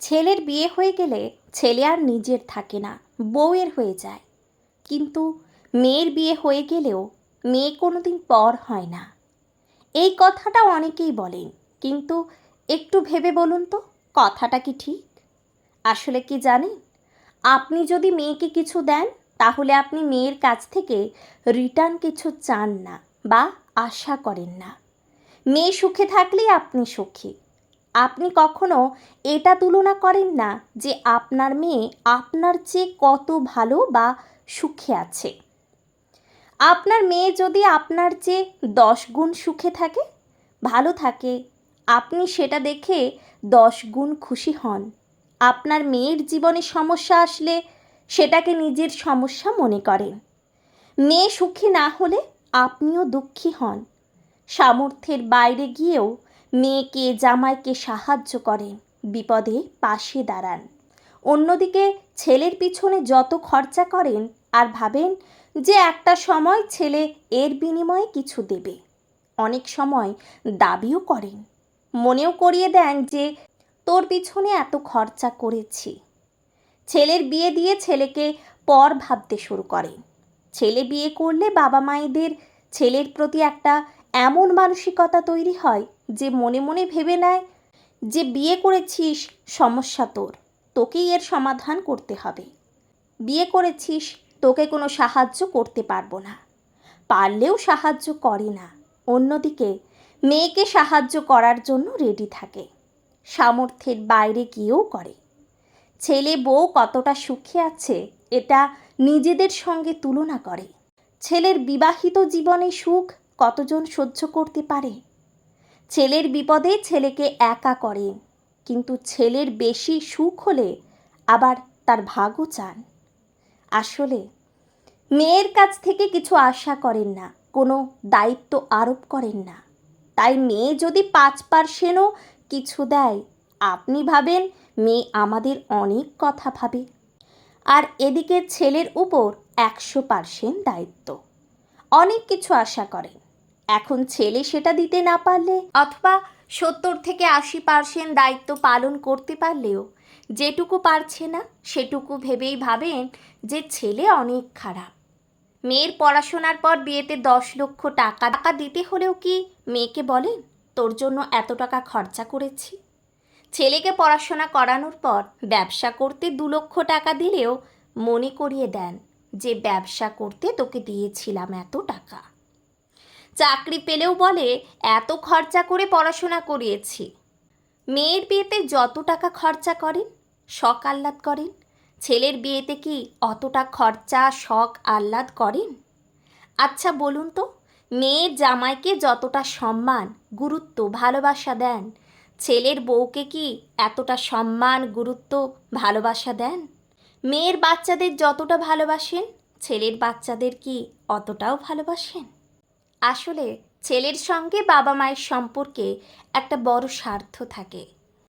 ছেলের বিয়ে হয়ে গেলে ছেলে আর নিজের থাকে না, বউয়ের হয়ে যায়। কিন্তু মেয়ের বিয়ে হয়ে গেলেও মেয়ে কোনোদিন পর হয় না। এই কথাটা অনেকেই বলেন, কিন্তু একটু ভেবে বলুন তো, কথাটা কি ঠিক? আসলে কি জানেন? আপনি যদি মেয়েকে কিছু দেন, তাহলে আপনি মেয়ের কাছ থেকে রিটার্ন কিছু চান না বা আশা করেন না। মেয়ে সুখে থাকলেই আপনি সুখী। আপনি কখনো এটা তুলনা করেন না যে আপনার মেয়ে আপনার চেয়ে কত ভালো বা সুখে আছে? আপনার মেয়ে যদি আপনার চেয়ে দশ গুণ সুখে থাকে, ভালো থাকে, আপনি সেটা দেখে দশ গুণ খুশি হন। আপনার মেয়ের জীবনে সমস্যা আসলে সেটাকে নিজের সমস্যা মনে করেন। মেয়ে সুখী না হলে আপনিও দুঃখী হন। সামর্থ্যের বাইরে গিয়েও মেয়েকে, জামাইকে সাহায্য করেন, বিপদে পাশে দাঁড়ান। অন্যদিকে ছেলের পিছনে যত খরচা করেন আর ভাবেন যে একটা সময় ছেলে এর বিনিময়ে কিছু দেবে, অনেক সময় দাবিও করেন। মনেও করিয়ে দেন যে, তোর পিছনে এত খরচা করেছি। ছেলের বিয়ে দিয়ে ছেলেকে পর ভাবতে শুরু করেন। ছেলে বিয়ে করলে বাবা মায়েদের ছেলের প্রতি একটা এমন মানসিকতা তৈরি হয় যে মনে মনে ভেবে নেয় যে বিয়ে করেছিস, সমস্যা তোর, তোকেই এর সমাধান করতে হবে। বিয়ে করেছিস, তোকে কোনো সাহায্য করতে পারব না। পারলেও সাহায্য করে না। অন্যদিকে, মেয়েকে সাহায্য করার জন্য রেডি থাকে। সামর্থ্যের বাইরে গিয়েও করে। ছেলে বউ কতটা সুখে আছে, এটা নিজেদের সঙ্গে তুলনা করে। ছেলের বিবাহিত জীবনে সুখ কতজন সহ্য করতে পারে? ছেলের বিপদে ছেলেকে একা করেন কিন্তু ছেলের বেশি সুখ হলে আবার তার ভাগও চান। আসলে, মেয়ের কাছ থেকে কিছু আশা করেন না, কোনো দায়িত্ব আরোপ করেন না। তাই মেয়ে যদি পাঁচ পার্সেন্টও কিছু দেয়, আপনি ভাবেন মেয়ে আমাদের অনেক কথা ভাবে। আর এদিকে ছেলের উপর একশো পার্সেন্ট দায়িত্ব। অনেক কিছু আশা করেন। এখন ছেলে সেটা দিতে না পারলে? অথবা সত্তর থেকে আশি পার্সেন্ট দায়িত্ব পালন করতে পারলেও যেটুকু পারছে না, সেটুকু ভেবেই ভাবেন যে ছেলে অনেক খারাপ। মেয়ের পড়াশোনার পর বিয়েতে দশ লক্ষ টাকা টাকা দিতে হলেও কি মেয়েকে বলেন, তোর জন্য এত টাকা খরচা করেছি ছেলেকে পড়াশোনা করানোর পর ব্যবসা করতে দু লক্ষ টাকা দিলেও মনে করিয়ে দেন যে ব্যবসা করতে তোকে দিয়েছিলাম এত টাকা। চাকরি পেলেও বলে, এত খরচা করে পড়াশোনা করিয়েছি। মেয়ের বিয়েতে যত টাকা খরচা করেন শখ আহ্লাদ করেন, ছেলের বিয়েতে কি অতটা খরচা, শখ, আহ্লাদ করেন? আচ্ছা বলুন তো, মেয়ের জামাইকে যতটা সম্মান, গুরুত্ব, ভালোবাসা দেন, ছেলের বউকে কি এতটা সম্মান, গুরুত্ব, ভালোবাসা দেন? মেয়ের বাচ্চাদের যতটা ভালোবাসেন, ছেলের বাচ্চাদের কি অতটাও ভালোবাসেন? আসলে ছেলের সঙ্গে বাবা মায়ের সম্পর্কে একটা বড় স্বার্থ থাকে।